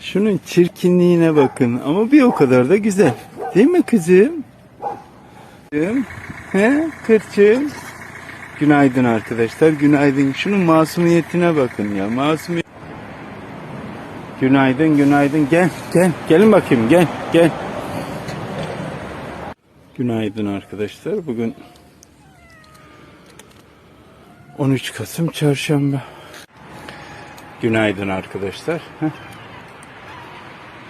Şunun çirkinliğine bakın ama bir o kadar da güzel. Değil mi kızım? He kırçım. Günaydın arkadaşlar. Günaydın. Şunun masumiyetine bakın ya. Masumiyet. Günaydın, günaydın. Gel, gel. Gelin bakayım. Gel, gel. Günaydın arkadaşlar. Bugün 13 Kasım Çarşamba. Günaydın arkadaşlar. Heh.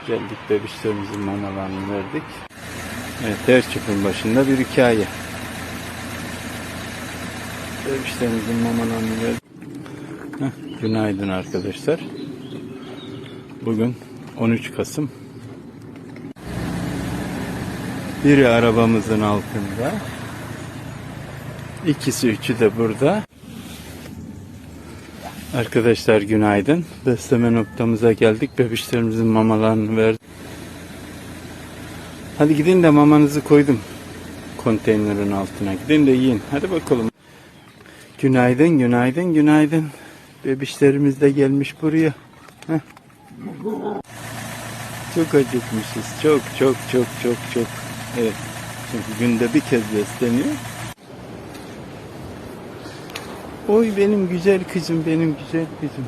Geldik bebişlerimizin mamalarını verdik. Evet, her çöpün başında bir hikaye. Bebişlerimizin mamalarını verdik. Heh, günaydın arkadaşlar. Bugün 13 Kasım. Biri arabamızın altında. İkisi üçü de burada. Arkadaşlar günaydın. Besleme noktamıza geldik. Bebişlerimizin mamalarını verdik. Hadi gidin de mamanızı koydum. Konteynerin altına. Gidin de yiyin. Hadi bakalım. Günaydın, günaydın, günaydın. Bebişlerimiz de gelmiş buraya. Heh. Çok acıkmışız. Çok, çok, çok, çok, çok. Evet. Çünkü günde bir kez besleniyor. Oy benim güzel kızım, benim güzel kızım.